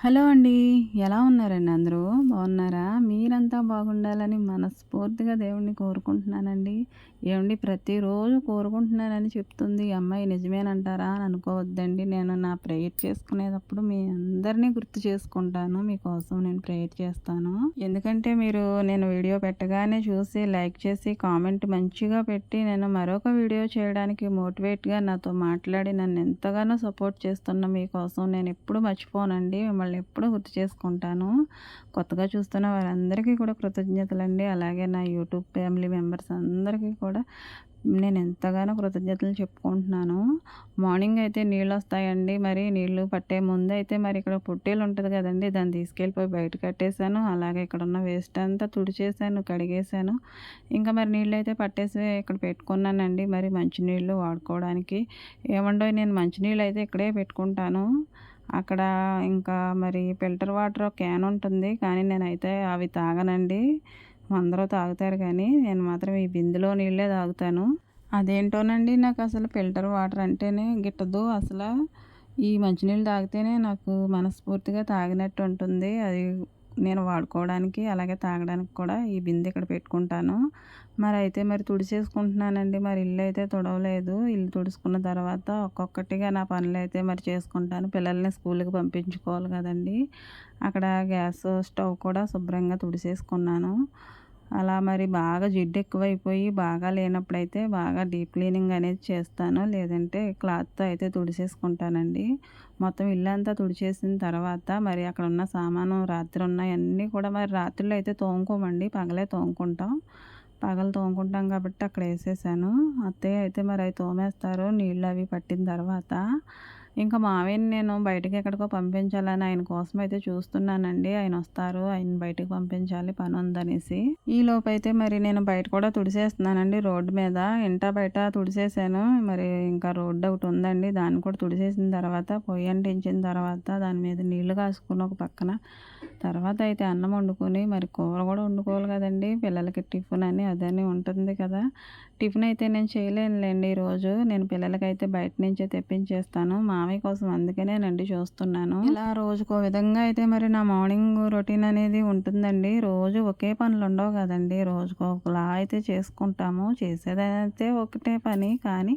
Hello అండి ఎలా ఉన్నారండి అందరూ? బాగున్నారా? మీరంతా బాగుండాలని మనస్ఫూర్తిగా దేవుణ్ణి కోరుకుంటున్నానండి. ఏమండి ప్రతిరోజు కోరుకుంటున్నానని చెప్తుంది. ఈ అమ్మాయి నిజమేనంటారా అని అనుకోవద్దండి. నేను నా ప్రేయర్ చేసుకునేటప్పుడు మీ అందరినీ గుర్తు చేసుకుంటాను. మీకోసం నేను ప్రేయర్ చేస్తాను. ఎందుకంటే మీరు నేను వీడియో పెట్టగానే చూసి లైక్ చేసి కామెంట్ మంచిగా పెట్టి నేను మరొక వీడియో చేయడానికి మోటివేట్గా నాతో మాట్లాడి నన్ను ఎంతగానో సపోర్ట్ చేస్తున్న మీకోసం నేను ఎప్పుడు మర్చిపోనండి. మిమ్మల్ని వాళ్ళు ఎప్పుడూ గుర్తు చేసుకుంటాను. కొత్తగా చూస్తున్న వారందరికీ కూడా కృతజ్ఞతలండి. అలాగే నా యూట్యూబ్ ఫ్యామిలీ మెంబర్స్ అందరికీ కూడా నేను ఎంతగానో కృతజ్ఞతలు చెప్పుకుంటున్నాను. మార్నింగ్ అయితే నీళ్ళు వస్తాయండి. మరి నీళ్ళు పట్టే ముందు అయితే మరి ఇక్కడ పొట్టేలు ఉంటుంది కదండి. దాన్ని తీసుకెళ్ళిపోయి బయట కట్టేశాను. అలాగే ఇక్కడ ఉన్న వేస్ట్ అంతా తుడిచేసాను కడిగేశాను. ఇంకా మరి నీళ్ళు అయితే పట్టేసి ఇక్కడ పెట్టుకున్నానండి. మరి మంచినీళ్ళు వాడుకోవడానికి ఏమండో నేను మంచినీళ్ళు అయితే ఇక్కడే పెట్టుకుంటాను. అక్కడ ఇంకా మరి ఫిల్టర్ వాటర్ క్యాన్ ఉంటుంది. కానీ నేనైతే అవి తాగనండి. అందరూ తాగుతారు కానీ నేను మాత్రం ఈ బిందులో నీళ్ళే తాగుతాను. అదేంటోనండి నాకు అసలు ఫిల్టర్ వాటర్ అంటేనే గిట్టదు. అసలు ఈ మంచినీళ్ళు తాగితేనే నాకు మనస్ఫూర్తిగా తాగినట్టు ఉంటుంది. అది నేను వాడుకోవడానికి అలాగే తాగడానికి కూడా ఈ బిందె ఇక్కడ పెట్టుకుంటాను. మరి అయితే మరి తుడిచేసుకుంటున్నానండి. మరి ఇల్లు అయితే తుడవలేదు. ఇల్లు తుడుచుకున్న తర్వాత ఒక్కొక్కటిగా నా పనులు అయితే మరి చేసుకుంటాను. పిల్లల్ని స్కూల్కి పంపించుకోవాలి కదండి. అక్కడ గ్యాస్ స్టవ్ కూడా శుభ్రంగా తుడిచేసుకున్నాను. అలా మరి బాగా జిడ్డు ఎక్కువైపోయి బాగా లేనప్పుడైతే బాగా డీప్ క్లీనింగ్ అనేది చేస్తాను. లేదంటే క్లాత్తో అయితే తుడిచేసుకుంటానండి మొత్తం ఇల్లు అంతా తుడిచేసిన తర్వాత మరి అక్కడ ఉన్న సామాను రాత్రి ఉన్నాయన్నీ కూడా మరి రాత్రిలో అయితే తోముకోమండి. పగలే తోముకుంటాం. పగలు తోముకుంటాం కాబట్టి అక్కడ వేసేసాను. అత్తయ్య అయితే మరి అవి తోమేస్తారు. నీళ్ళు అవి పట్టిన తర్వాత ఇంకా మావయ్యని నేను బయటకి ఎక్కడికో పంపించాలని ఆయన కోసం అయితే చూస్తున్నానండి. ఆయన వస్తారు ఆయన బయటకు పంపించాలి పని ఉందనేసి. ఈ లోపైతే మరి నేను బయట కూడా తుడిసేస్తున్నానండి రోడ్డు మీద. ఇంట బయట తుడిసేసాను. మరి ఇంకా రోడ్డు ఒకటి ఉందండి. దాన్ని కూడా తుడిసేసిన తర్వాత పొయ్యి అంటించిన తర్వాత దాని మీద నీళ్ళు కాసుకుని ఒక పక్కన తర్వాత అయితే అన్నం వండుకొని మరి కూర కూడా వండుకోవాలి కదండి. పిల్లలకి టిఫిన్ అని అదని ఉంటుంది కదా. టిఫిన్ అయితే నేను చేయలేనులేండి ఈరోజు. నేను పిల్లలకైతే బయట నుంచే తెప్పించేస్తాను. మామయ్య కోసం అందుకనే నండి చూస్తున్నాను. ఇలా రోజుకో విధంగా అయితే మరి నా మార్నింగ్ రొటీన్ అనేది ఉంటుందండి. రోజు ఒకే పనులు ఉండవు కదండి. రోజుకో ఒకలా అయితే చేసుకుంటాము. చేసేదైతే ఒకటే పని. కానీ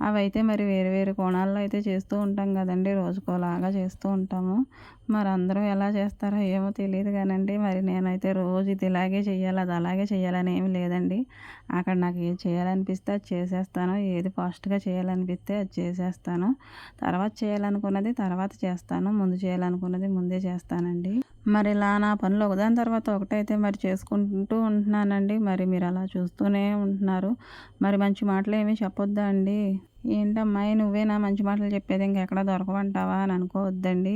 అవైతే మరి వేరు వేరు కోణాల్లో అయితే చేస్తూ ఉంటాం కదండి. రోజుకోలాగా చేస్తూ ఉంటాము. మరి అందరూ ఎలా చేస్తారో ఏమో తెలియదు కానండి. మరి నేనైతే రోజు ఇది ఇలాగే చేయాలి అది అలాగే చేయాలని ఏమి లేదండి. అక్కడ నాకు ఏది చేయాలనిపిస్తే అది చేసేస్తాను. ఏది ఫాస్ట్గా చేయాలనిపిస్తే అది చేసేస్తాను. తర్వాత చేయాలనుకున్నది తర్వాత చేస్తాను. ముందు చేయాలనుకున్నది ముందే చేస్తానండి. మరి ఇలా నా పనులు ఒకదాని తర్వాత ఒకటైతే మరి చేసుకుంటూ ఉంటున్నానండి. మరి మీరు అలా చూస్తూనే ఉంటున్నారు. మరి మంచి మాటలు ఏమీ చెప్పొద్దా అండి? ఏంటమ్మాయి నువ్వేనా మంచి మాటలు చెప్పేది ఇంకెక్కడ దొరకవంటావా అని అనుకోవద్దండి.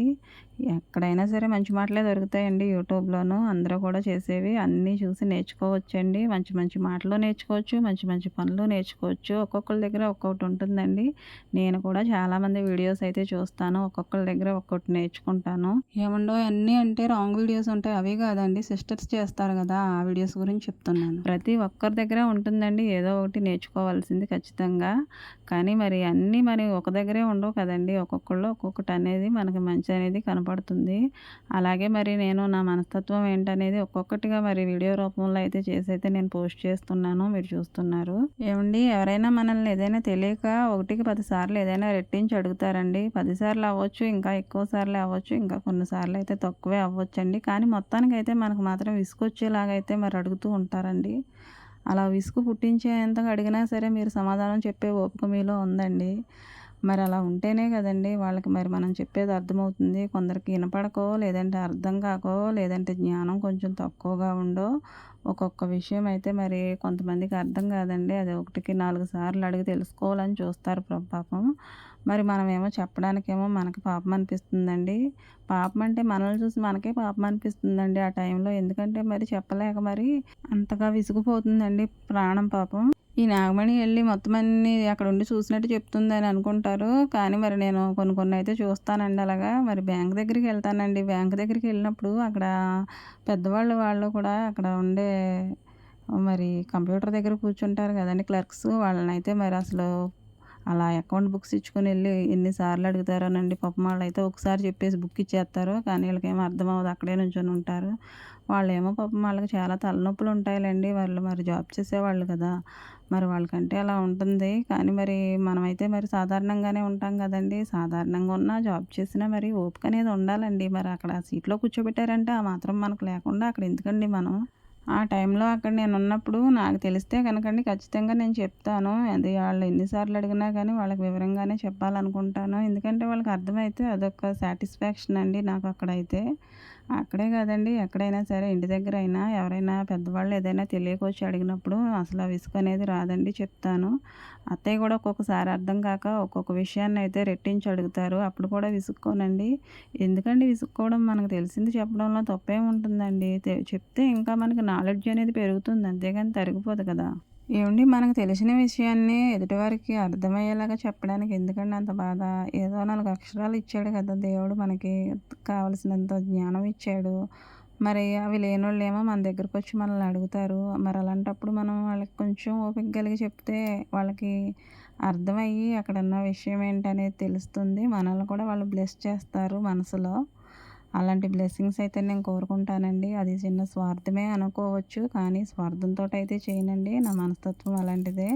ఎక్కడైనా సరే మంచి మాటలే దొరుకుతాయండి యూట్యూబ్లోనూ. అందరూ కూడా చేసేవి అన్నీ చూసి నేర్చుకోవచ్చండి. మంచి మంచి మాటలు నేర్చుకోవచ్చు మంచి మంచి పనులు నేర్చుకోవచ్చు. ఒక్కొక్కరి దగ్గర ఒక్కొక్కటి ఉంటుందండి. నేను కూడా చాలామంది వీడియోస్ అయితే చూస్తాను. ఒక్కొక్కరి దగ్గర ఒక్కొక్కటి నేర్చుకుంటాను. ఏముండో అన్నీ అంటే రాంగ్ వీడియోస్ ఉంటాయి. అవి కాదండి సిస్టర్స్ చేస్తారు కదా ఆ వీడియోస్ గురించి చెప్తున్నాను. ప్రతి ఒక్కరి దగ్గర ఉంటుందండి ఏదో ఒకటి నేర్చుకోవాల్సింది ఖచ్చితంగా. కానీ మరి అన్నీ మరి ఒక దగ్గరే ఉండవు కదండి. ఒక్కొక్కళ్ళు ఒక్కొక్కటి అనేది మనకి మంచి అనేది కనపడుతుంది అలాగే మరి నేను నా మనస్తత్వం ఏంటనేది ఒక్కొక్కటిగా మరి వీడియో రూపంలో అయితే చేసి అయితే నేను పోస్ట్ చేస్తున్నాను మీరు చూస్తున్నారు. ఏమండి ఎవరైనా మనల్ని ఏదైనా తెలియక ఒకటికి పదిసార్లు ఏదైనా రెట్టించి అడుగుతారండి. పదిసార్లు అవ్వచ్చు ఇంకా ఎక్కువ సార్లు అవ్వచ్చు ఇంకా కొన్నిసార్లు అయితే తక్కువే అవ్వచ్చు అండి కానీ మొత్తానికి అయితే మనకు మాత్రం విసుకొచ్చేలాగా అయితే మరి అడుగుతూ ఉంటారండి. అలా విసుగు పుట్టించేంతగా అడిగినా సరే మీరు సమాధానం చెప్పే ఓపిక మీలో ఉందండి. మరి అలా ఉంటేనే కదండి వాళ్ళకి మరి మనం చెప్పేది అర్థమవుతుంది. కొందరికి వినపడకో లేదంటే అర్థం కాకో లేదంటే జ్ఞానం కొంచెం తక్కువగా ఉండో ఒక్కొక్క విషయం అయితే మరి కొంతమందికి అర్థం కాదండి. అది ఒకటికి నాలుగు సార్లు అడిగి తెలుసుకోవాలని చూస్తారు పాపం. మరి మనమేమో చెప్పడానికేమో మనకి పాపం అనిపిస్తుందండి. పాపం అంటే మనల్ని చూసి మనకే పాపం అనిపిస్తుందండి ఆ టైంలో. ఎందుకంటే మరి చెప్పలేక మరి అంతగా విసిగిపోతుందండి ప్రాణం పాపం. ఈ నాగమణి వెళ్ళి మొత్తం అన్ని అక్కడ ఉండి చూసినట్టు చెప్తుంది అని అనుకుంటారు. కానీ మరి నేను కొన్ని కొన్ని అయితే చూస్తానండి అలాగా. మరి బ్యాంక్ దగ్గరికి వెళ్తానండి. బ్యాంక్ దగ్గరికి వెళ్ళినప్పుడు అక్కడ పెద్దవాళ్ళు వాళ్ళు కూడా అక్కడ ఉండే మరి కంప్యూటర్ దగ్గర కూర్చుంటారు కదండి క్లర్క్స్. వాళ్ళని అయితే మరి అసలు అలా అకౌంట్ బుక్స్ ఇచ్చుకొని వెళ్ళి ఎన్నిసార్లు అడుగుతారోనండి. పాపం వాళ్ళు అయితే ఒకసారి చెప్పేసి బుక్ ఇచ్చేస్తారు. కానీ వీళ్ళకేమో అర్థం అవ్వదు అక్కడే నుంచొని ఉంటారు. వాళ్ళేమో పాపం వాళ్ళకి చాలా తలనొప్పులు ఉంటాయిలేండి. వాళ్ళు మరి జాబ్ చేసేవాళ్ళు కదా. మరి వాళ్ళకంటే అలా ఉంటుంది. కానీ మరి మనమైతే మరి సాధారణంగానే ఉంటాం కదండి. సాధారణంగా ఉన్నా జాబ్ చేసినా మరి ఓపిక అనేది ఉండాలండి. మరి అక్కడ సీట్లో కూర్చోబెట్టారంటే ఆ మాత్రం మనకు లేకుండా అక్కడ ఎందుకండి మనం? ఆ టైంలో అక్కడ నేను ఉన్నప్పుడు నాకు తెలిస్తే కనుకండి ఖచ్చితంగా నేను చెప్తాను. అది వాళ్ళు ఎన్నిసార్లు అడిగినా కానీ వాళ్ళకి వివరంగానే చెప్పాలనుకుంటాను. ఎందుకంటే వాళ్ళకి అర్థమైతే అదొక సాటిస్ఫాక్షన్ అండి నాకు అక్కడైతే. అక్కడే కాదండి. ఎక్కడైనా సరే ఇంటి దగ్గర అయినా ఎవరైనా పెద్దవాళ్ళు ఏదైనా తెలియక వచ్చి అడిగినప్పుడు అసలు విసుగు అనేది రాదండి చెప్తాను. అత్తయ్య కూడా ఒక్కొక్కసారి అర్థం కాక ఒక్కొక్క విషయాన్ని అయితే రెట్టించి అడుగుతారు. అప్పుడు కూడా విసుక్కోనండి. ఎందుకండి విసుక్కోవడం? మనకు తెలిసింది చెప్పడంలో తప్పేం ఉంటుందండి. చెప్తే ఇంకా మనకి నాలెడ్జ్ అనేది పెరుగుతుంది. అంతేగాని తరిగిపోదు కదా. ఏమండి మనకు తెలిసిన విషయాన్ని ఎదుటివారికి అర్థమయ్యేలాగా చెప్పడానికి ఎందుకండి అంత బాధ? ఏదో నాలుగు అక్షరాలు ఇచ్చాడు కదా దేవుడు మనకి కావలసినంత జ్ఞానం ఇచ్చాడు. మరి అవి లేనోళ్ళేమో మన దగ్గరకు వచ్చి మనల్ని అడుగుతారు. మరి అలాంటప్పుడు మనం వాళ్ళకి కొంచెం ఓపిక కలిగి చెప్తే వాళ్ళకి అర్థమయ్యి అక్కడ ఉన్న విషయం ఏంటనేది తెలుస్తుంది. మనల్ని కూడా వాళ్ళు బ్లెస్ చేస్తారు మనసులో. అలాంటి బ్లెస్సింగ్స్ అయితే నేను కోరుకుంటానండి. అది చిన్న స్వార్థమే అనుకోవచ్చు కానీ స్వార్థంతో అయితే చేయనండి. నా మనస్తత్వం అలాంటిదే.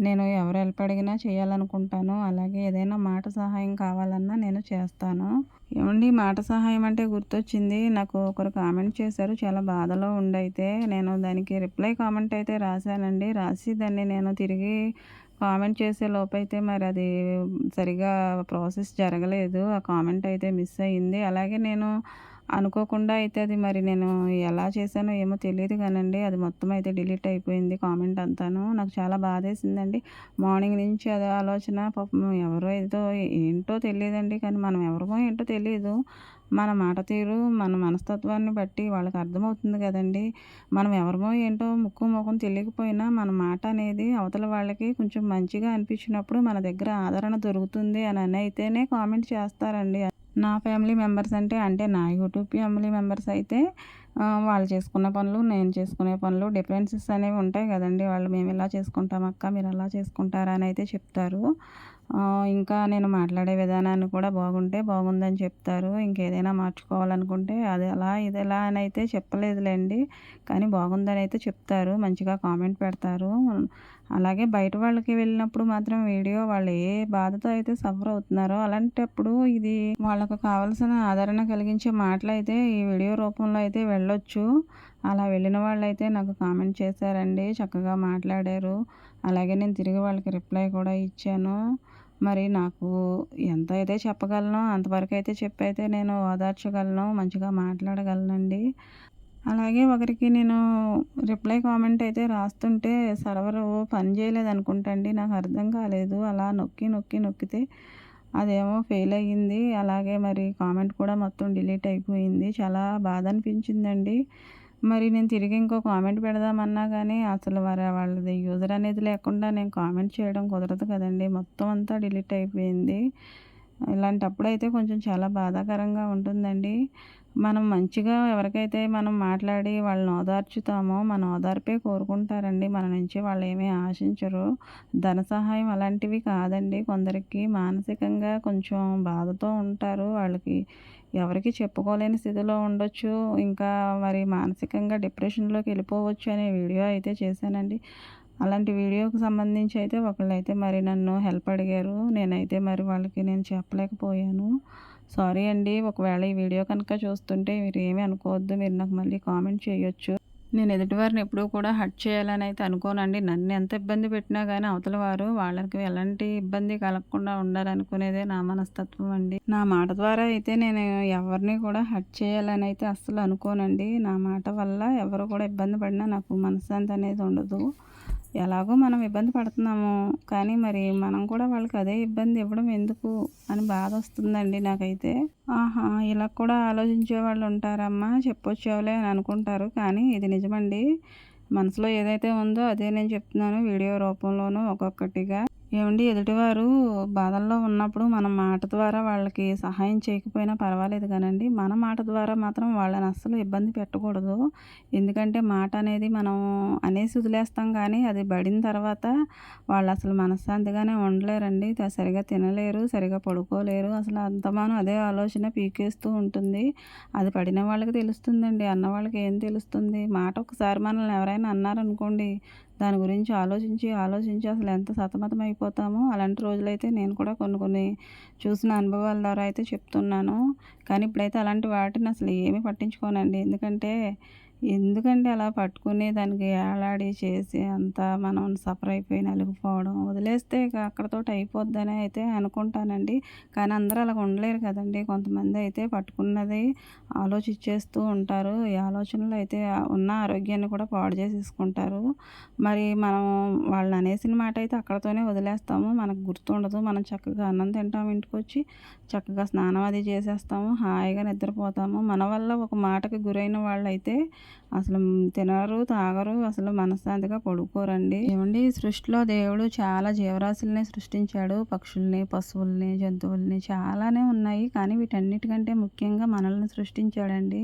నేను ఎవరు హెల్ప్ అడిగినా చేయాలనుకుంటాను. అలాగే ఏదైనా మాట సహాయం కావాలన్నా నేను చేస్తాను. ఏమండి మాట సహాయం అంటే గుర్తొచ్చింది. నాకు ఒకరు కామెంట్ చేశారు చాలా బాధలో ఉండైతే. నేను దానికి రిప్లై కామెంట్ అయితే రాశానండి. రాసి దాన్ని నేను తిరిగి కామెంట్ చేసే లోపైతే మరి అది సరిగా ప్రాసెస్ జరగలేదు. ఆ కామెంట్ అయితే మిస్ అయ్యింది అలాగే నేను అనుకోకుండా అయితే అది మరి నేను ఎలా చేశానో ఏమో తెలియదు కానండి. అది మొత్తం అయితే డిలీట్ అయిపోయింది కామెంట్ అంతాను. నాకు చాలా బాధేసిందండి. మార్నింగ్ నుంచి అది ఆలోచన. పాపం ఎవరో ఏదో ఏంటో తెలియదండి. కానీ మనం ఎవరికో ఏంటో తెలియదు మన మాట తీరు మన మనస్తత్వాన్ని బట్టి వాళ్ళకి అర్థమవుతుంది కదండి. మనం ఎవరిమో ఏంటో ముక్కు ముఖం తెలియకపోయినా మన మాట అనేది అవతల వాళ్ళకి కొంచెం మంచిగా అనిపించినప్పుడు మన దగ్గర ఆదరణ దొరుకుతుంది అని అని అయితేనే కామెంట్ చేస్తారండి. నా ఫ్యామిలీ మెంబర్స్ అంటే అంటే నా యూట్యూబ్ ఫ్యామిలీ మెంబర్స్ అయితే వాళ్ళు చేసుకున్న పనులు నేను చేసుకునే పనులు డిఫరెన్సెస్ అనేవి ఉంటాయి కదండి. వాళ్ళు మేము ఇలా చేసుకుంటాం అక్క మీరు అలా చేసుకుంటారా అని అయితే చెప్తారు. ఇంకా నేను మాట్లాడే విధానాన్ని కూడా బాగుంటే బాగుందని చెప్తారు. ఇంకేదైనా మార్చుకోవాలనుకుంటే అది ఎలా ఇది ఎలా అని అయితే చెప్పలేదులేండి. కానీ బాగుందని అయితే చెప్తారు. మంచిగా కామెంట్ పెడతారు. అలాగే బయట వాళ్ళకి వెళ్ళినప్పుడు మాత్రం వీడియో వాళ్ళు ఏ బాధతో అయితే సఫర్ అవుతున్నారో అలాంటప్పుడు ఇది వాళ్ళకు కావాల్సిన ఆదరణ కలిగించే మాటలు అయితే ఈ వీడియో రూపంలో అయితే వెళ్ళొచ్చు. అలా వెళ్ళిన వాళ్ళైతే నాకు కామెంట్ చేశారండి చక్కగా మాట్లాడారు. అలాగే నేను తిరిగి వాళ్ళకి రిప్లై కూడా ఇచ్చాను. మరి నాకు ఎంత అయితే చెప్పగలను అంతవరకు అయితే చెప్పైతే నేను ఓదార్చగలను మంచిగా మాట్లాడగలనండి. అలాగే ఒకరికి నేను రిప్లై కామెంట్ అయితే రాస్తుంటే సర్వర్ పని చేయలేదు అనుకుంటండి నాకు అర్థం కాలేదు. అలా నొక్కి నొక్కి నొక్కితే అదేమో ఫెయిల్ అయ్యింది. అలాగే మరి కామెంట్ కూడా మొత్తం డిలీట్ అయిపోయింది. చాలా బాధ అనిపించిందండి. మరి నేను తిరిగి ఇంకో కామెంట్ పెడదామన్నా కానీ అసలు వారి వాళ్ళది యూజర్ అనేది లేకుండా నేను కామెంట్ చేయడం కుదరదు కదండి. మొత్తం అంతా డిలీట్ అయిపోయింది. ఇలాంటప్పుడు అయితే కొంచెం చాలా బాధాకరంగా ఉంటుందండి. మనం మంచిగా ఎవరికైతే మనం మాట్లాడి వాళ్ళని ఓదార్చుతామో మన ఓదార్పే కోరుకుంటారండి. మన నుంచి వాళ్ళు ఏమీ ఆశించరు. ధన సహాయం అలాంటివి కాదండి. కొందరికి మానసికంగా కొంచెం బాధతో ఉంటారు. వాళ్ళకి ఎవరికి చెప్పుకోలేని స్థితిలో ఉండొచ్చు. ఇంకా మరి మానసికంగా డిప్రెషన్లోకి వెళ్ళిపోవచ్చు అనే వీడియో అయితే చేశానండి. అలాంటి వీడియోకి సంబంధించి అయితే ఒకళ్ళు అయితే మరి నన్ను హెల్ప్ అడిగారు. నేనైతే మరి వాళ్ళకి నేను చెప్పలేకపోయాను. సారీ అండి. ఒకవేళ ఈ వీడియో కనుక చూస్తుంటే మీరు ఏమీ అనుకోవద్దు. మీరు నాకు మళ్ళీ కామెంట్ చేయొచ్చు. నేను ఎదుటివారిని ఎప్పుడూ కూడా హట్ చేయాలని అయితే అనుకోనండి. నన్ను ఎంత ఇబ్బంది పెట్టినా కానీ అవతల వారు వాళ్ళకి ఎలాంటి ఇబ్బంది కలగకుండా ఉండాలనుకునేదే నా మనస్తత్వం అండి. నా మాట ద్వారా అయితే నేను ఎవరిని కూడా హట్ చేయాలని అయితే అస్సలు అనుకోనండి. నా మాట వల్ల ఎవరు కూడా ఇబ్బంది పడినా నాకు మనశ్శాంతి అనేది ఉండదు. ఎలాగో మనం ఇబ్బంది పడుతున్నాము కానీ మరి మనం కూడా వాళ్ళకి అదే ఇబ్బంది ఇవ్వడం ఎందుకు అని బాధ వస్తుందండి నాకైతే. ఆహా ఇలా కూడా ఆలోచించే వాళ్ళు ఉంటారమ్మా చెప్పొచ్చేవలే అని అనుకుంటారు కానీ ఇది నిజమండి. మనసులో ఏదైతే ఉందో అదే నేను చెప్తున్నాను వీడియో రూపంలోనూ ఒక్కొక్కటిగా. ఏమండి ఎదుటివారు బాధల్లో ఉన్నప్పుడు మన మాట ద్వారా వాళ్ళకి సహాయం చేయకపోయినా పర్వాలేదు కానండి. మన మాట ద్వారా మాత్రం వాళ్ళని అస్సలు ఇబ్బంది పెట్టకూడదు. ఎందుకంటే మాట అనేది మనం అనేసి వదిలేస్తాం కానీ అది పడిన తర్వాత వాళ్ళు అసలు మనశ్శాంతిగానే ఉండలేరండి. సరిగా తినలేరు సరిగా పడుకోలేరు. అసలు అంతమానం అదే ఆలోచన పీకేస్తూ ఉంటుంది. అది పడిన వాళ్ళకి తెలుస్తుందండి అన్న వాళ్ళకి ఏం తెలుస్తుంది? మాట ఒకసారి మనల్ని ఎవరైనా అన్నారనుకోండి దాని గురించి ఆలోచించి ఆలోచించి అసలు ఎంత సతమతం అయిపోతామో అలాంటి రోజులైతే నేను కూడా కొన్ని కొన్ని చూసిన అనుభవాల ద్వారా అయితే చెప్తున్నాను. కానీ ఇప్పుడైతే అలాంటి వాటిని అసలు ఏమీ పట్టించుకోనండి. ఎందుకంటే ఎందుకంటే అలా పట్టుకుని దానికి ఏలాడి చేసి అంతా మనం సఫర్ అయిపోయి నలిగిపోవడం? వదిలేస్తే ఇక అక్కడతో అయిపోద్దని అయితే అనుకుంటానండి. కానీ అందరూ అలా ఉండలేరు కదండి. కొంతమంది అయితే పట్టుకున్నది ఆలోచించేస్తూ ఉంటారు. ఈ ఆలోచనలు అయితే ఉన్న ఆరోగ్యాన్ని కూడా పాడు చేసేసుకుంటారు. మరి మనం వాళ్ళు అనేసిన మాట అయితే అక్కడతోనే వదిలేస్తాము. మనకు గుర్తుండదు. మనం చక్కగా అన్నం తింటాము ఇంటికి వచ్చి చక్కగా స్నానం అది చేసేస్తాము. హాయిగా నిద్రపోతాము. మన వల్ల ఒక మాటకి గురైన వాళ్ళైతే అసలు తినరు తాగరు అసలు మనశ్శాంతిగా పడుకోరండి. ఏమండి? సృష్టిలో దేవుడు చాలా జీవరాశుల్ని సృష్టించాడు. పక్షుల్ని పశువుల్ని జంతువుల్ని చాలానే ఉన్నాయి. కానీ వీటన్నిటికంటే ముఖ్యంగా మనల్ని సృష్టించాడండి.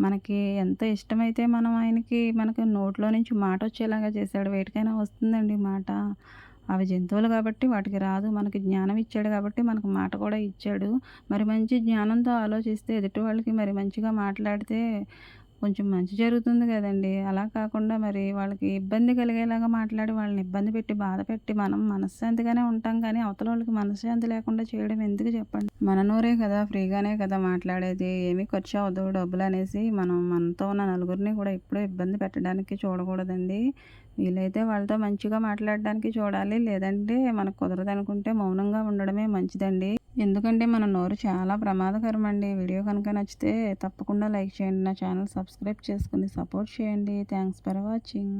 మనకి ఎంత ఇష్టమైతే మనం ఆయనకి మనకి నోట్లో నుంచి మాట వచ్చేలాగా చేశాడు. వేటికైనా వస్తుందండి మాట. అవి జంతువులు కాబట్టి వాటికి రాదు. మనకి జ్ఞానం ఇచ్చాడు కాబట్టి మనకు మాట కూడా ఇచ్చాడు. మరి మంచి జ్ఞానంతో ఆలోచిస్తే ఎదుటి వాళ్ళకి మరి మంచిగా మాట్లాడితే కొంచెం మంచి జరుగుతుంది కదండి. అలా కాకుండా మరి వాళ్ళకి ఇబ్బంది కలిగేలాగా మాట్లాడి వాళ్ళని ఇబ్బంది పెట్టి బాధ పెట్టి మనం మనశ్శాంతిగానే ఉంటాం. కానీ అవతల వాళ్ళకి మనశ్శాంతి లేకుండా చేయడం ఎందుకు చెప్పండి? మన నోరే కదా ఫ్రీగానే కదా మాట్లాడేది. ఏమీ ఖర్చు అవ్వదు డబ్బులు అనేసి. మనం మనతో ఉన్న నలుగురిని కూడా ఎప్పుడూ ఇబ్బంది పెట్టడానికి చూడకూడదండి. వీలైతే వాళ్ళతో మంచిగా మాట్లాడడానికి చూడాలి. లేదంటే మనకు కుదరదు అనుకుంటే మౌనంగా ఉండడమే మంచిదండి. ఎందుకంటే మన నోరు చాలా ప్రమాదకరం అండి వీడియో కనుక నచ్చితే తప్పకుండా లైక్ చేయండి. నా ఛానల్ సబ్స్క్రైబ్ చేసుకుని సపోర్ట్ చేయండి. Thanks for watching.